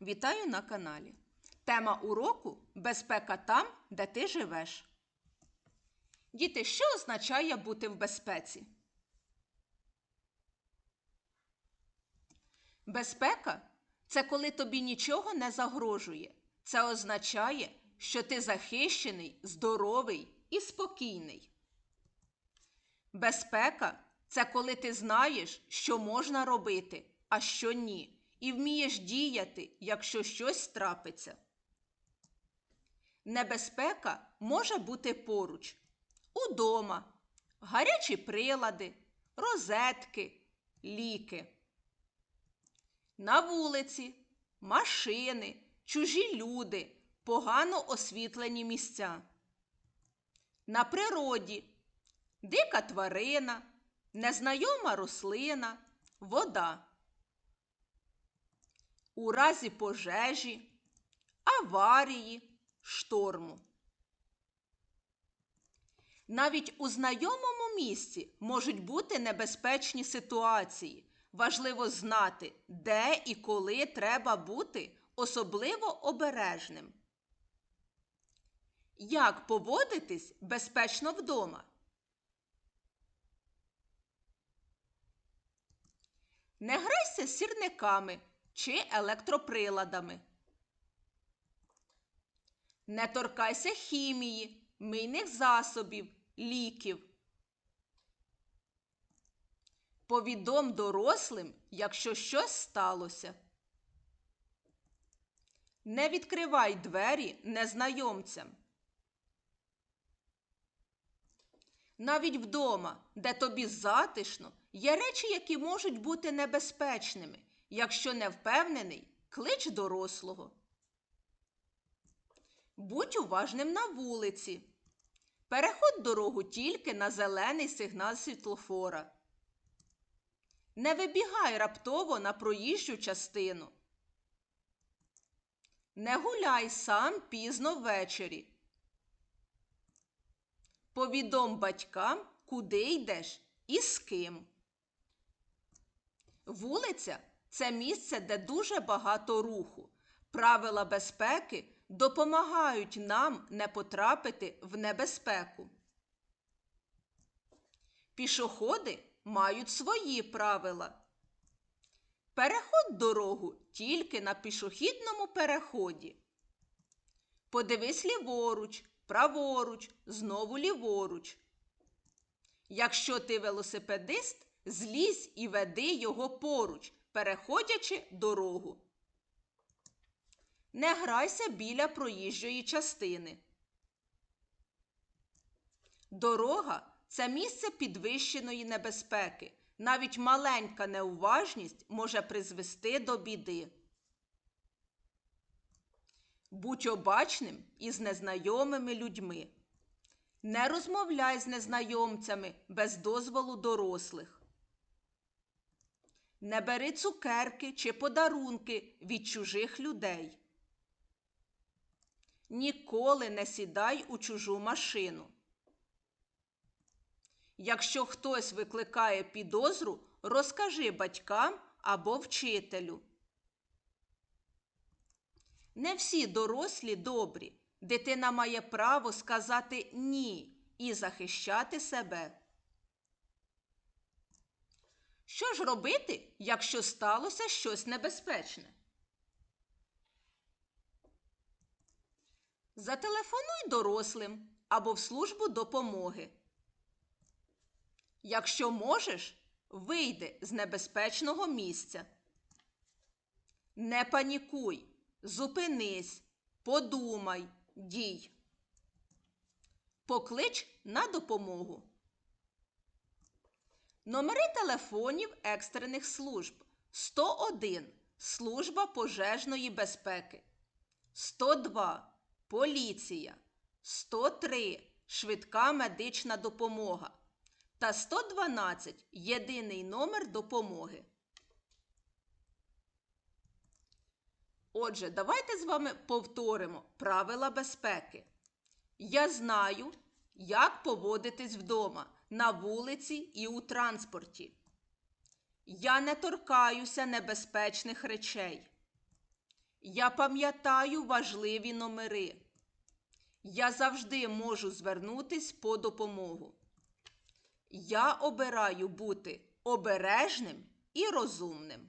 Вітаю на каналі. Тема уроку Безпека там, де ти живеш. Діти, що означає бути в безпеці? Безпека це коли тобі нічого не загрожує. Це означає, що ти захищений, здоровий і спокійний. Безпека це коли ти знаєш, що можна робити, а що ні, і вмієш діяти, якщо щось трапиться. Небезпека може бути поруч, удома, гарячі прилади, розетки, ліки. На вулиці, машини, чужі люди, погано освітлені місця. На природі дика тварина, незнайома рослина, вода. У разі пожежі, аварії, шторму. Навіть у знайомому місці можуть бути небезпечні ситуації. Важливо знати, де і коли треба бути особливо обережним. Як поводитись безпечно вдома? Не грайся сірниками чи електроприладами. Не торкайся хімії, мийних засобів, ліків. Повідом дорослим, якщо щось сталося. Не відкривай двері незнайомцям. Навіть вдома, де тобі затишно, є речі, які можуть бути небезпечними. Якщо не впевнений, клич дорослого. Будь уважним на вулиці. Переходь дорогу тільки на зелений сигнал світлофора. Не вибігай раптово на проїжджу частину. Не гуляй сам пізно ввечері. Повідом батькам, куди йдеш і з ким. Вулиця це місце, де дуже багато руху. Правила безпеки допомагають нам не потрапити в небезпеку. Пішоходи мають свої правила. Переход дорогу тільки на пішохідному переході. Подивись ліворуч, праворуч, знову ліворуч. Якщо ти велосипедист, злізь і веди його поруч, переходячи дорогу. Не грайся біля проїжджої частини. Дорога це місце підвищеної небезпеки. Навіть маленька неуважність може призвести до біди. Будь обачним із незнайомими людьми. Не розмовляй з незнайомцями без дозволу дорослих. Не бери цукерки чи подарунки від чужих людей. Ніколи не сідай у чужу машину. Якщо хтось викликає підозру, розкажи батькам або вчителю. Не всі дорослі добрі. Дитина має право сказати ні і захищати себе. Що ж робити, якщо сталося щось небезпечне? Зателефонуй дорослим або в службу допомоги. Якщо можеш, вийди з небезпечного місця. Не панікуй, зупинись, подумай, дій. Поклич на допомогу. Номери телефонів екстрених служб 101 Служба пожежної безпеки. 102 Поліція. 103 Швидка медична допомога та 112 єдиний номер допомоги. Отже, давайте з вами повторимо правила безпеки. Я знаю, як поводитись вдома, на вулиці і у транспорті. Я не торкаюся небезпечних речей. Я пам'ятаю важливі номери. Я завжди можу звернутись по допомогу. Я обираю бути обережним і розумним.